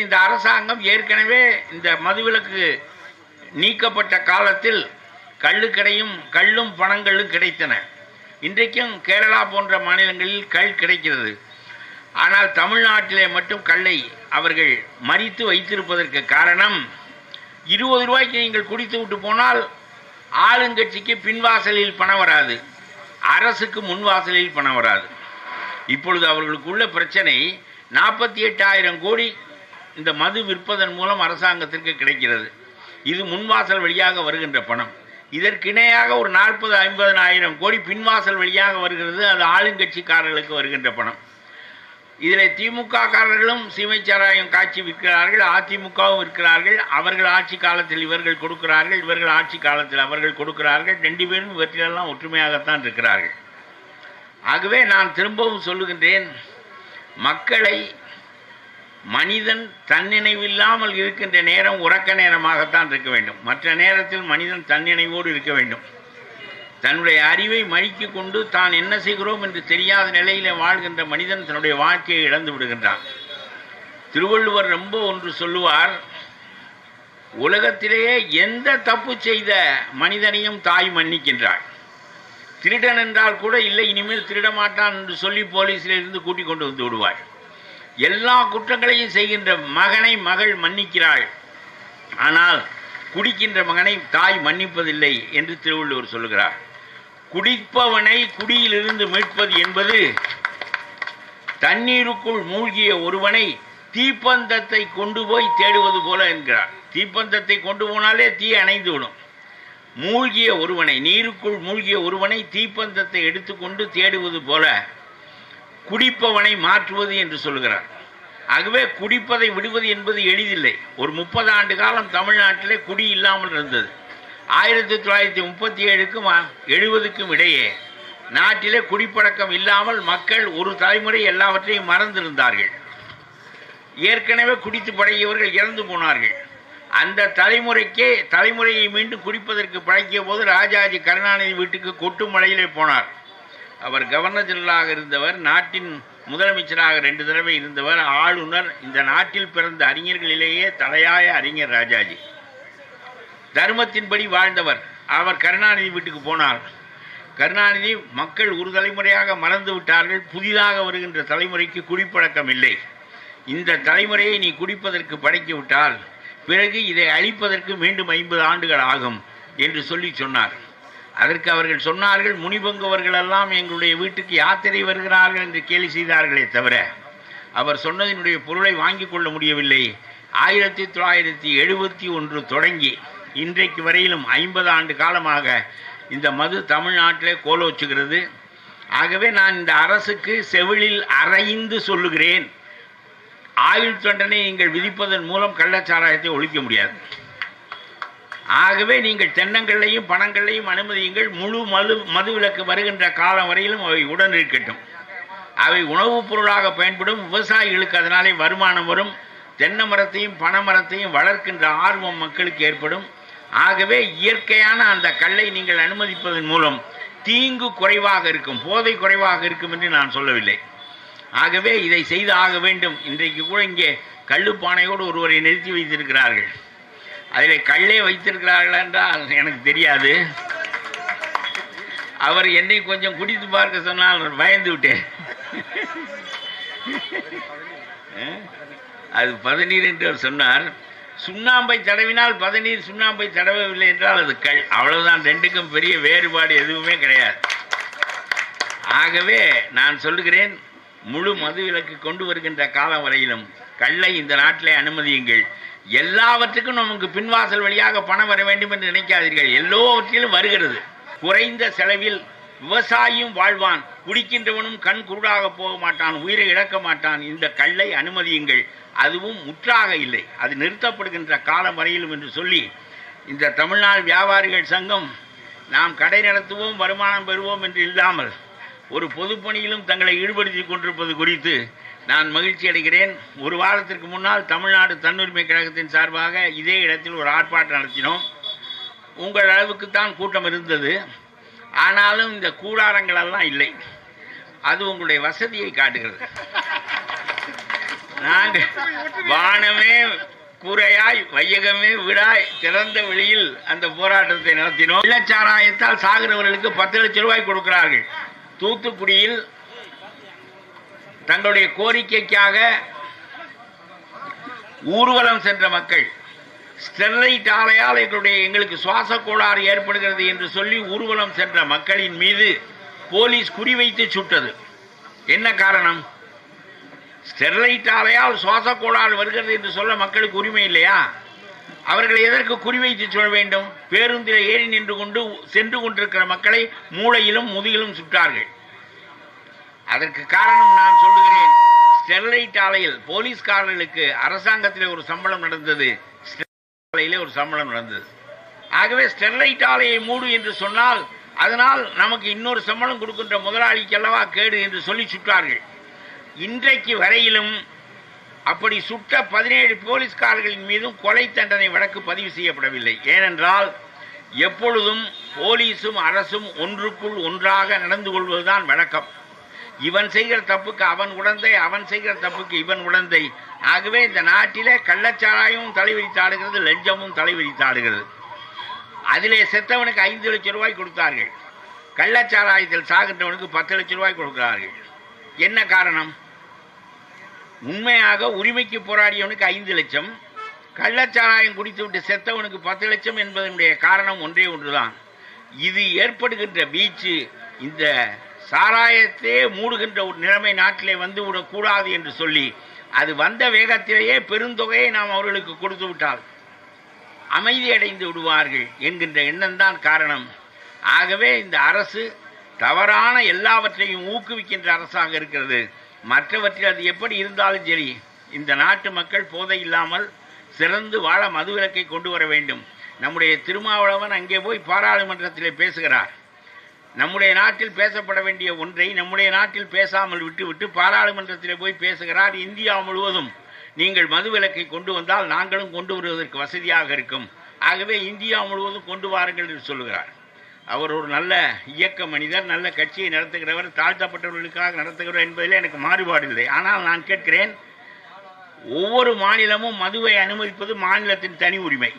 ஏன் இந்த அரசாங்கம் ஏற்கனவே இந்த மதுவிலக்கு நீக்கப்பட்ட காலத்தில் கள்ளுக்கடையும் கள்ளும் பணங்களும் கிடைத்தன. இன்றைக்கும் கேரளா போன்ற மாநிலங்களில் கள் கிடைக்கிறது. ஆனால் தமிழ்நாட்டிலே மட்டும் கல்லை அவர்கள் மறித்து வைத்திருப்பதற்கு காரணம் இருபது ரூபாய்க்கு நீங்கள் குடித்து விட்டு போனால் ஆளுங்கட்சிக்கு பின்வாசலில் பணம் வராது. அரசுக்கு முன்வாசலில் பணம் வராது. இப்பொழுது அவர்களுக்குள்ள பிரச்சனை நாற்பத்தி எட்டாயிரம் கோடி இந்த மது விற்பதன் மூலம் அரசாங்கத்திற்கு கிடைக்கிறது. இது முன்வாசல் வழியாக வருகின்ற பணம். இதற்கிணையாக ஒரு நாற்பது ஐம்பதனாயிரம் கோடி பின்வாசல் வழியாக வருகிறது. அது ஆளுங்கட்சிக்காரர்களுக்கு வருகின்ற பணம். இதில் திமுக காரர்களும் சீமைச்சாராயம் காட்சி விற்கிறார்கள் அதிமுகவும் விற்கிறார்கள். அவர்கள் ஆட்சி காலத்தில் இவர்கள் கொடுக்கிறார்கள் இவர்கள் ஆட்சி காலத்தில் அவர்கள் கொடுக்கிறார்கள். ரெண்டு பேரும் இவற்றிலெல்லாம் ஒற்றுமையாகத்தான் இருக்கிறார்கள். ஆகவே நான் திரும்பவும் சொல்லுகின்றேன் மக்களை மனிதன் தன்னினைவில்லாமல் இருக்கின்ற நேரம் உறக்க நேரமாகத்தான் இருக்க வேண்டும். மற்ற நேரத்தில் மனிதன் தன்னினைவோடு இருக்க வேண்டும். தன்னுடைய அறிவை மழிக்கு கொண்டு தான் என்ன செய்கிறோம் என்று தெரியாத நிலையில் வாழ்கின்ற மனிதன் தன்னுடைய வாழ்க்கையை இழந்து விடுகின்றான். திருவள்ளுவர் ரொம்ப ஒன்று சொல்லுவார் உலகத்திலேயே எந்த தப்பு செய்த மனிதனையும் தாய் மன்னிக்கின்றாள். திருடன் என்றால் கூட இல்லை இனிமேல் திருட மாட்டான் என்று சொல்லி போலீஸில் இருந்து கூட்டிக் கொண்டு வந்து விடுவாள் எல்லா குற்றங்களையும் செய்கின்ற மகனை மகள் மன்னிக்கிறாள். ஆனால் குடிக்கின்ற மகனை தாய் மன்னிப்பதில்லை என்று திருவள்ளுவர் சொல்லுகிறார் குடிப்பவனை குடியிலிருந்து மீட்பது என்பது தண்ணீருக்குள் மூழ்கிய ஒருவனை தீப்பந்தத்தை கொண்டு போய் தேடுவது போல என்கிறார். தீப்பந்தத்தை கொண்டு போனாலே தீ அணைந்து விடும். மூழ்கிய ஒருவனை நீருக்குள் மூழ்கிய ஒருவனை தீப்பந்தத்தை எடுத்துக்கொண்டு தேடுவது போல குடிப்பவனை மாற்றுவது என்று சொல்கிறார் ஆகவே குடிப்பதை விடுவது என்பது எளிதில்லை. ஒரு முப்பது ஆண்டு காலம் தமிழ்நாட்டிலே குடி இல்லாமல் இருந்தது. ஆயிரத்தி தொள்ளாயிரத்தி முப்பத்தி ஏழுக்கும் எழுபதுக்கும் இடையே நாட்டிலே குடிப்பழக்கம் இல்லாமல் மக்கள் ஒரு தலைமுறை எல்லாவற்றையும் மறந்திருந்தார்கள். ஏற்கனவே குடித்து பழகியவர்கள் இறந்து போனார்கள். அந்த தலைமுறைக்கே தலைமுறையை மீண்டும் குடிப்பதற்கு பழக்கிய போது ராஜாஜி கருணாநிதி வீட்டுக்கு கொட்டு மழையிலே போனார். அவர் கவர்னர் ஜெனரலாக இருந்தவர் நாட்டின் முதலமைச்சராக ரெண்டு தடவை இருந்தவர் ஆளுநர் இந்த நாட்டில் பிறந்த அறிஞர்களிலேயே தலையாய அறிஞர் ராஜாஜி. தர்மத்தின்படி வாழ்ந்தவர். அவர் கருணாநிதி வீட்டுக்கு போனார். கருணாநிதி மக்கள் ஒரு தலைமுறையாக மறந்து விட்டார்கள். புதிதாக வருகின்ற தலைமுறைக்கு குடிப்பழக்கம் இல்லை. இந்த தலைமுறையை நீ குடிப்பதற்கு படைக்கி விட்டால் பிறகு இதை அழிப்பதற்கு மீண்டும் ஐம்பது ஆண்டுகள் ஆகும் என்று சொல்லி சொன்னார். அதற்கு அவர்கள் சொன்னார்கள் முனிபங்கவர்களெல்லாம் எங்களுடைய வீட்டுக்கு யாத்திரை வருகிறார்கள்? என்று கேலி செய்தார்களே தவிர அவர் சொன்னதினுடைய பொருளை வாங்கிக் கொள்ள முடியவில்லை. ஆயிரத்தி தொள்ளாயிரத்தி எழுபத்தி ஒன்று தொடங்கி இன்றைக்கு வரையிலும் ஐம்பது ஆண்டு காலமாக இந்த மது தமிழ்நாட்டிலே கோலோச்சுகிறது. ஆகவே நான் இந்த அரசுக்கு செவிலில் அரைந்து சொல்லுகிறேன். ஆயுள் தண்டனை நீங்கள் விதிப்பதன் மூலம் கள்ளச்சாராயத்தை ஒழிக்க முடியாது. ஆகவே நீங்கள் தென்னங்களையும் பணங்களையும் அனுமதியுங்கள். முழு மது மதுவிலக்கு வருகின்ற காலம் வரையிலும் அவை உடன் இருக்கட்டும். அவை உணவுப் பொருளாக பயன்படும். விவசாயிகளுக்கு அதனாலே வருமானம் வரும். தென்னை மரத்தையும் பனை மரத்தையும் வளர்க்கின்ற ஆர்வம் மக்களுக்கு ஏற்படும். ஆகவே இயற்கையான அந்த கல்லை நீங்கள் அனுமதிப்பதன் மூலம் தீங்கு குறைவாக இருக்கும் போதை குறைவாக இருக்கும் என்று நான் சொல்லவில்லை. ஆகவே இதை செய்து ஆக வேண்டும். இன்றைக்கு கூட இங்கே கல்லுப்பானையோடு ஒருவரை நிறுத்தி வைத்திருக்கிறார்கள். அதில் கல்லே வைத்திருக்கிறார்கள் என்றால் எனக்கு தெரியாது. அவர் என்னை கொஞ்சம் குடித்து பார்க்க சொன்னால் பயந்து விட்டேன். அது பதநீர் என்று அவர் சொன்னார். சுண்ணாம்பை தடவினால் பதநீர் சுண்ணாம்பை தடவவில்லை என்றால் அது கள் அவ்வளவுதான் ரெண்டுக்கும் பெரிய வேறுபாடு எதுவுமே கிடையாது. ஆகவே நான் சொல்லுகிறேன் முழு மதுவிலக்கு கொண்டு வருகின்ற காலம் வரையிலும் கல்லை இந்த நாட்டிலே அனுமதியுங்கள். எல்லாவற்றுக்கும் நமக்கு பின்வாசல் வழியாக பணம் வர வேண்டும் என்று நினைக்காதீர்கள். எல்லோவற்றிலும் வருகிறது. குறைந்த செலவில் விவசாயியும் வாழ்வான். குடிக்கின்றவனும் கண் குருடாக போக மாட்டான் உயிரை இழக்க மாட்டான். இந்த கல்லை அனுமதியுங்கள். அதுவும் முற்றாக இல்லை. அது நிறுத்தப்படுகின்ற காலம் வரையிலும் என்று சொல்லி இந்த தமிழ்நாடு வியாபாரிகள் சங்கம் நாம் கடை நடத்துவோம் வருமானம் பெறுவோம் என்று இல்லாமல் ஒரு பொதுப்பணியிலும் தங்களை ஈடுபடுத்தி கொண்டிருப்பது குறித்து நான் மகிழ்ச்சி அடைகிறேன். ஒரு வாரத்திற்கு முன்னால் தமிழ்நாடு தன்னுரிமை கழகத்தின் சார்பாக இதே இடத்தில் ஒரு ஆர்ப்பாட்டம் நடத்தினோம். உங்கள் அளவுக்கு தான் கூட்டம் இருந்தது. ஆனாலும் இந்த கூடாரங்களெல்லாம் இல்லை. அது உங்களுடைய வசதியை காட்டுகிறது. நாங்கள் வானமே கூரையாய் வையகமே விடாய் திறந்த வெளியில் அந்த போராட்டத்தை நடத்தினோம். வெள்ளச்சாராயத்தால் சாகிறவர்களுக்கு பத்து லட்சம் ரூபாய் கொடுக்கிறார்கள். தூத்துக்குடியில் தங்களுடைய கோரிக்கைக்காக ஊர்வலம் சென்ற மக்கள் ஸ்டெர்லைட் ஆலையால் எங்களுடைய எங்களுக்கு சுவாச கோளாறு ஏற்படுகிறது என்று சொல்லி ஊர்வலம் சென்ற மக்களின் மீது போலீஸ் குறிவைத்து சுட்டது. என்ன காரணம்? ஸ்டெர்லைட் ஆலையால் சுவாச கோளாறு வருகிறது என்று சொல்ல மக்களுக்கு உரிமை இல்லையா? அவர்களை எதற்கு குறிவைத்து சொல்ல வேண்டும்? பேருந்தில் ஏறி நின்று கொண்டு சென்று கொண்டிருக்கிற மக்களை மூளையிலும் முதுகிலும் சுட்டார்கள். அதற்கு காரணம் நான் சொல்லுகிறேன். ஸ்டெர்லைட் ஆலையில் போலீஸ்காரர்களுக்கு அரசாங்கத்தில் ஒரு சம்பளம் நடந்தது. ஆலையிலே ஒரு சம்பளம் நடந்தது. ஆகவே ஸ்டெர்லைட் ஆலையை மூடு என்று சொன்னால் அதனால் நமக்கு இன்னொரு சம்பளம் கொடுக்கின்ற முதலாளிக்கு அல்லவா கேடு என்று சொல்லி சுட்டார்கள். இன்றைக்கு வரையிலும் அப்படி சுட்ட பதினேழு போலீஸ்காரர்களின் மீதும் கொலை தண்டனை வழக்கு பதிவு செய்யப்படவில்லை. ஏனென்றால் எப்பொழுதும் போலீஸும் அரசும் ஒன்றுக்குள் ஒன்றாக நடந்து கொள்வதுதான் வழக்கம். இவன் செய்கிற தப்புக்கு அவன் உடந்தை அவன் செய்கிற தப்புக்கு இவன் உடந்தை. ஆகவே இந்த நாட்டிலே கள்ளச்சாராயமும் தலைவிரித்தாடுகிறது லஞ்சமும் தலைவிரித்தாடுகிறது. அதிலே செத்தவனுக்கு ஐந்து லட்சம் ரூபாய் கொடுத்தார்கள். கள்ளச்சாராயத்தில் சாகின்றவனுக்கு பத்து லட்சம் ரூபாய் கொடுக்கிறார்கள். என்ன காரணம்? உண்மையாக உரிமைக்கு போராடியவனுக்கு ஐந்து லட்சம் கள்ளச்சாராயம் குடித்துவிட்டு செத்தவனுக்கு பத்து லட்சம் என்பதனுடைய காரணம் ஒன்றே ஒன்றுதான். இது ஏற்படுகின்ற வீச்சு இந்த சாராயத்தையே மூடுகின்ற ஒரு நிலைமை நாட்டிலே வந்து விடக்கூடாது என்று சொல்லி அது வந்த வேகத்திலேயே பெருந்தொகையை நாம் அவர்களுக்கு கொடுத்து விட்டால் அமைதியடைந்து விடுவார்கள் என்கின்ற எண்ணம்தான் காரணம். ஆகவே இந்த அரசு தவறான எல்லாவற்றையும் ஊக்குவிக்கின்ற அரசாக இருக்கிறது. மற்றவற்றில் அது எப்படி இருந்தாலும் சரி இந்த நாட்டு மக்கள் போதை இல்லாமல் சிறந்து வாழ மதுவிலக்கை கொண்டு வர வேண்டும். நம்முடைய திருமாவளவன் அங்கே போய் பாராளுமன்றத்தில் பேசுகிறார். நம்முடைய நாட்டில் பேசப்பட வேண்டிய ஒன்றை நம்முடைய நாட்டில் பேசாமல் விட்டுவிட்டு பாராளுமன்றத்தில் போய் பேசுகிறார் இந்தியா முழுவதும். நீங்கள் மதுவிலக்கை கொண்டு வந்தால் நாங்களும் கொண்டு வருவதற்கு வசதியாக இருக்கும். ஆகவே இந்தியா முழுவதும் கொண்டு வாருங்கள் என்று சொல்லுகிறார் அவர் ஒரு நல்ல இயக்க மனிதர் நல்ல கட்சியை நடத்துகிறவர் தாழ்த்தப்பட்டவர்களுக்காக நடத்துகிறவர் என்பதில் எனக்கு மாறுபாடு இல்லை. ஆனால் நான் கேட்கிறேன் ஒவ்வொரு மாநிலமும் மதுவை அனுமதிப்பது மாநிலத்தின் தனி உரிமை.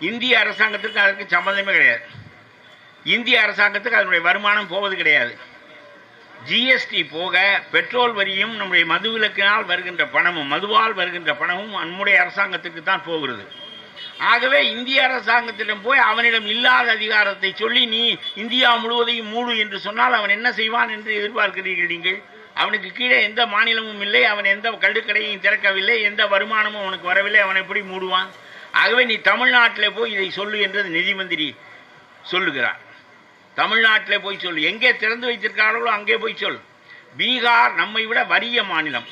இந்திய அரசாங்கத்திற்கு அதற்கு சம்பந்தமே கிடையாது. இந்திய அரசாங்கத்துக்கு அதனுடைய வருமானம் போவது கிடையாது. ஜிஎஸ்டி போக பெட்ரோல் வரியும் நம்முடைய மதுவிலக்கினால் வருகின்ற பணமும் மதுவால் வருகின்ற பணமும் நம்முடைய அரசாங்கத்துக்கு தான் போகிறது. ஆகவே இந்திய அரசாங்கத்திடம் போய் அவனிடம் இல்லாத அதிகாரத்தை சொல்லி நீ இந்தியா முழுவதையும் மூடு என்று சொன்னால் அவன் என்ன செய்வான் என்று எதிர்பார்க்கிறீர்கள் நீங்கள்? அவனுக்கு கீழே எந்த மாநிலமும் இல்லை அவன் எந்த கள்ளுக்கடையும் திறக்கவில்லை எந்த வருமானமும் அவனுக்கு வரவில்லை அவன் எப்படி மூடுவான்? ஆகவே நீ தமிழ்நாட்டில் போய் இதை சொல்லு என்றது நிதி மந்திரி சொல்லுகிறார். தமிழ்நாட்டில் போய் சொல் எங்கே திறந்து வைத்திருக்கிறார்களோ அங்கே போய் சொல் பீகார் நம்மை விட வறிய மாநிலம்.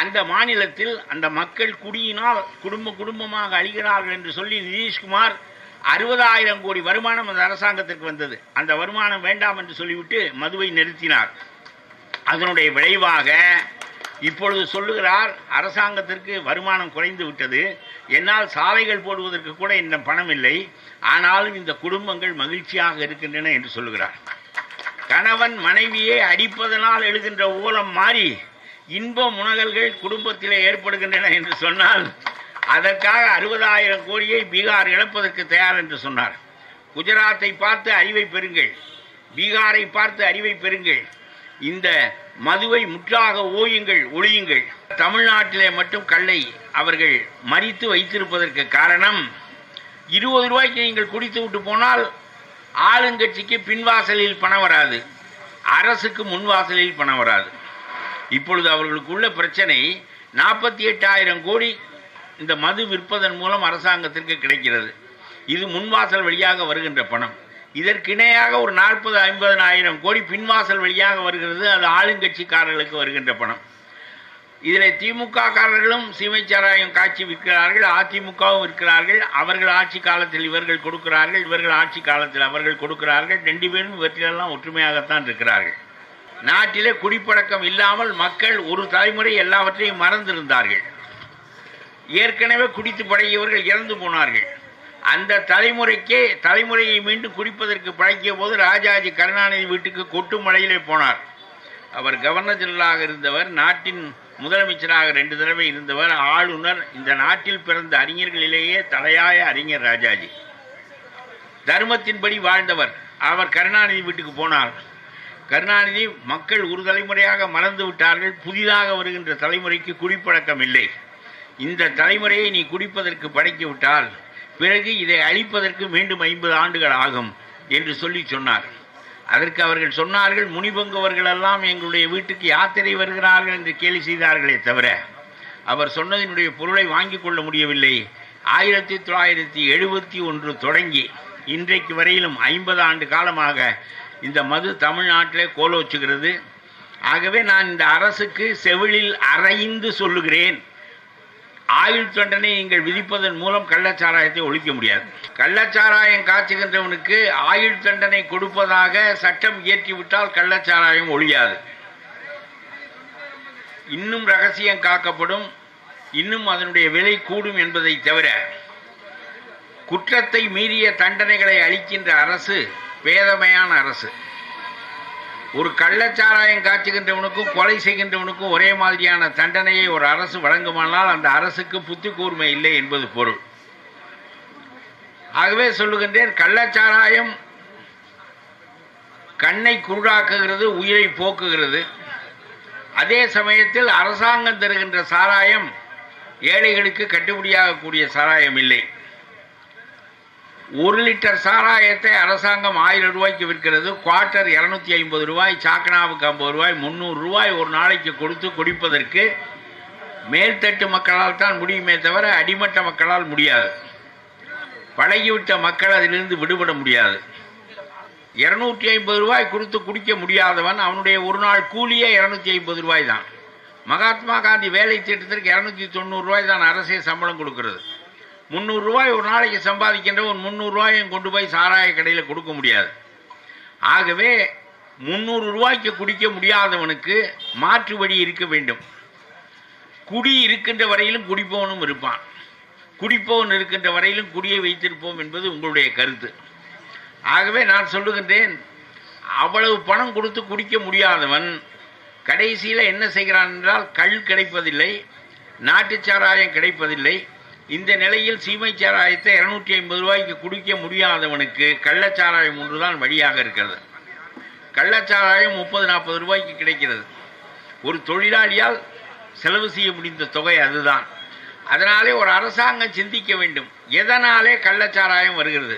அந்த மாநிலத்தில் அந்த மக்கள் குடியினால் குடும்ப குடும்பமாக அழிகிறார்கள் என்று சொல்லி நிதிஷ்குமார் அறுபதாயிரம் கோடி வருமானம் அந்த அரசாங்கத்திற்கு வந்தது. அந்த வருமானம் வேண்டாம் என்று சொல்லிவிட்டு மதுவை நிறுத்தினார். அதனுடைய விளைவாக இப்பொழுது சொல்லுகிறார் அரசாங்கத்திற்கு வருமானம் குறைந்து விட்டது. என்னால் சாலைகள் போடுவதற்கு கூட இந்த பணம் இல்லை. ஆனாலும் இந்த குடும்பங்கள் மகிழ்ச்சியாக இருக்கின்றன என்று சொல்லுகிறார். கணவன் மனைவியை அடிப்பதனால் எழுகின்ற ஓலம் மாறி இன்ப முனகல்கள் குடும்பத்திலே ஏற்படுகின்றன என்று சொன்னால் அதற்காக அறுபதாயிரம் கோடியை பீகார் இழப்பதற்கு தயார் என்று சொன்னார். குஜராத்தை பார்த்து அறிவை பெறுங்கள். பீகாரை பார்த்து அறிவை பெறுங்கள். இந்த மதுவை முற்றாக ஓயுங்கள் ஒழியுங்கள். தமிழ்நாட்டிலே மட்டும் கல்லை அவர்கள் மறித்து வைத்திருப்பதற்கு காரணம் இருபது ரூபாய்க்கு நீங்கள் குடித்து விட்டு போனால் ஆளுங்கட்சிக்கு பின்வாசலில் பணம் வராது அரசுக்கு முன்வாசலில் பணம் வராது. இப்பொழுது அவர்களுக்குள்ள பிரச்சனை நாற்பத்தி எட்டாயிரம் கோடி இந்த மது விற்பதன் மூலம் அரசாங்கத்திற்கு கிடைக்கிறது. இது முன்வாசல் வழியாக வருகின்ற பணம். இதற்கு இணையாக ஒரு நாற்பது ஐம்பதனாயிரம் கோடி பின்வாசல் வழியாக வருகிறது. அது ஆளுங்கட்சிக்காரர்களுக்கு வருகின்ற பணம். இதில் திமுக காரர்களும் சீமைச்சாராயம் காட்சி விற்கிறார்கள் அதிமுகவும் விற்கிறார்கள் அவர்கள் ஆட்சி காலத்தில் இவர்கள் கொடுக்கிறார்கள் இவர்கள் ஆட்சி காலத்தில் அவர்கள் கொடுக்கிறார்கள். ரெண்டு பேரும் இவற்றிலெல்லாம் ஒற்றுமையாகத்தான் இருக்கிறார்கள். நாட்டிலே குடிப்பழக்கம் இல்லாமல் மக்கள் ஒரு தலைமுறை எல்லாவற்றையும் மறந்திருந்தார்கள். ஏற்கனவே குடித்து பழகியவர்கள் இறந்து போனார்கள். அந்த தலைமுறைக்கே தலைமுறையை மீண்டும் குடிப்பதற்கு பழக்கிய போது ராஜாஜி கருணாநிதி வீட்டுக்கு கொட்டு மலையிலே போனார். அவர் கவர்னர் ஜெனரலாக இருந்தவர் நாட்டின் முதலமைச்சராக ரெண்டு தடவை இருந்தவர் ஆளுநர் இந்த நாட்டில் பிறந்த அறிஞர்களிலேயே தலையாய அறிஞர் ராஜாஜி. தர்மத்தின்படி வாழ்ந்தவர். அவர் கருணாநிதி வீட்டுக்கு போனார். கருணாநிதி மக்கள் ஒரு தலைமுறையாக மறந்து விட்டார்கள் புதிதாக வருகின்ற தலைமுறைக்கு குடிப்பழக்கம் இல்லை. இந்த தலைமுறையை நீ குடிப்பதற்கு படைக்கிவிட்டால் பிறகு இதை அழிப்பதற்கு மீண்டும் ஐம்பது ஆண்டுகள் ஆகும் என்று சொல்லி சொன்னார். அதற்கு அவர்கள் சொன்னார்கள் முனிபங்கவர்களெல்லாம் எங்களுடைய வீட்டுக்கு யாத்திரை வருகிறார்கள்? என்று கேலி செய்தார்களே தவிர அவர் சொன்னதினுடைய பொருளை வாங்கிக் கொள்ள முடியவில்லை. ஆயிரத்தி தொள்ளாயிரத்தி எழுபத்தி ஒன்று தொடங்கி இன்றைக்கு வரையிலும் ஐம்பது ஆண்டு காலமாக இந்த மது தமிழ்நாட்டிலே கோலோச்சுகிறது. ஆகவே நான் இந்த அரசுக்கு செவிலில் அரைந்து சொல்லுகிறேன். ஆயுள் தண்டனை நீங்கள் விதிப்பதன் மூலம் கள்ளச்சாராயத்தை ஒழிக்க முடியாது. கள்ளச்சாராயம் காய்ச்சுகின்றவனுக்கு ஆயுள் தண்டனை கொடுப்பதாக சட்டம் இயற்றிவிட்டால் கள்ளச்சாராயம் ஒழியாது. இன்னும் ரகசியம் காக்கப்படும். இன்னும் அதனுடைய விலை கூடும் என்பதை தவிர குற்றத்தை மீறிய தண்டனைகளை அளிக்கின்ற அரசு பேதமையான அரசு. ஒரு கள்ளச்சாராயம் காய்ச்சுகின்றவனுக்கும் கொலை செய்கின்றவனுக்கும் ஒரே மாதிரியான தண்டனையை ஒரு அரசு வழங்குமானால் அந்த அரசுக்கு புத்தி கூர்மை இல்லை என்பது பொருள். ஆகவே சொல்லுகின்றேன் கள்ளச்சாராயம் கண்ணை குருடாக்குகிறது உயிரை போக்குகிறது. அதே சமயத்தில் அரசாங்கம் தருகின்ற சாராயம் ஏழைகளுக்கு கட்டுப்படியாகக்கூடிய சாராயம் இல்லை. ஒரு லிட்டர் சாராயத்தை அரசாங்கம் ஆயிரம் ரூபாய்க்கு விற்கிறது. குவார்ட்டர் இரநூத்தி ஐம்பது ரூபாய் சாக்கனாவுக்கு ஐம்பது ரூபாய் முந்நூறு ரூபாய் ஒரு நாளைக்கு கொடுத்து குடிப்பதற்கு மேல்தட்டு மக்களால் தான் முடியுமே தவிர அடிமட்ட மக்களால் முடியாது. பழகிவிட்ட மக்கள் அதிலிருந்து விடுபட முடியாது. இரநூற்றி ஐம்பது ரூபாய் கொடுத்து குடிக்க முடியாதவன் அவனுடைய ஒரு நாள் கூலியே இரநூத்தி ஐம்பது ரூபாய் தான். மகாத்மா காந்தி வேலை திட்டத்திற்கு இரநூத்தி தொண்ணூறு ரூபாய் தான் அரசே சம்பளம் கொடுக்கிறது. முந்நூறு ரூபாய் ஒரு நாளைக்கு சம்பாதிக்கின்ற ஒரு முந்நூறு ரூபாயும் கொண்டு போய் சாராய கடையில் கொடுக்க முடியாது. ஆகவே முந்நூறு ரூபாய்க்கு குடிக்க முடியாதவனுக்கு மாற்று வழி இருக்க வேண்டும். குடி இருக்கின்ற வரையிலும் குடிப்பவனும் இருப்பான். குடிப்பவன் இருக்கின்ற வரையிலும் குடியை வைத்திருப்போம் என்பது உங்களுடைய கருத்து. ஆகவே நான் சொல்லுகின்றேன் அவ்வளவு பணம் கொடுத்து குடிக்க முடியாதவன் கடைசியில் என்ன செய்கிறான் என்றால் கல் கிடைப்பதில்லை நாட்டுச் சாராயம் கிடைப்பதில்லை இந்த நிலையில் சீமை சாராயத்தை இருநூற்றி ஐம்பது ரூபாய்க்கு குடிக்க முடியாதவனுக்கு கள்ளச்சாராயம் ஒன்றுதான் வழியாக இருக்கிறது. கள்ளச்சாராயம் முப்பது நாற்பது ரூபாய்க்கு கிடைக்கிறது. ஒரு தொழிலாளியால் செலவு செய்ய முடிந்த தொகை அதுதான். அதனாலே ஒரு அரசாங்கம் சிந்திக்க வேண்டும். எதனாலே கள்ளச்சாராயம் வருகிறது?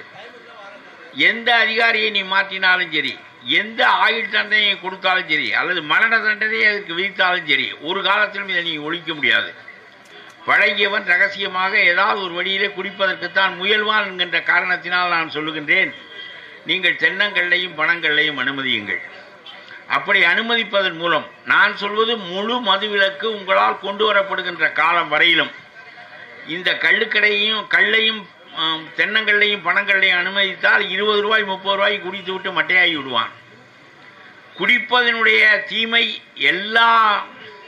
எந்த அதிகாரியை நீ மாற்றினாலும் சரி எந்த ஆயுள் தண்டனையை கொடுத்தாலும் சரி அல்லது மரண தண்டனையை அதுக்கு விதித்தாலும் சரி ஒரு காலத்திலும் இதை நீ ஒழிக்க முடியாது. பழகியவன் ரகசியமாக ஏதாவது ஒரு வழியிலே குடிப்பதற்குத்தான் முயல்வான் என்கின்ற காரணத்தினால் நான் சொல்லுகின்றேன். நீங்கள் தென்னங்கள்லையும் பணங்கள்லையும் அனுமதியுங்கள். அப்படி அனுமதிப்பதன் மூலம் நான் சொல்வது முழு மதுவிலக்கு உங்களால் கொண்டு வரப்படுகின்ற காலம் வரையிலும். இந்த கள்ளுக்கடையையும் கல்லையும் தென்னங்கள்லையும் பணங்கள்லையும் அனுமதித்தால் இருபது ரூபாய் முப்பது ரூபாய் குடித்து விட்டு மட்டையாகி விடுவான். குடிப்பதனுடைய தீமை எல்லா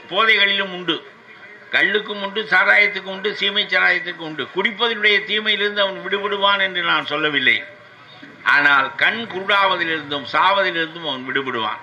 போதைகளிலும் உண்டு. கல்லுக்கும் உண்டு சாராயத்துக்கும் உண்டு சீமை சாராயத்துக்கும் உண்டு. குடிப்பதனுடைய தீமையிலிருந்து அவன் விடுபடுவான் என்று நான் சொல்லவில்லை. ஆனால் கண் குருடாவதிலிருந்தும் சாவதிலிருந்தும் அவன் விடுபடுவான்.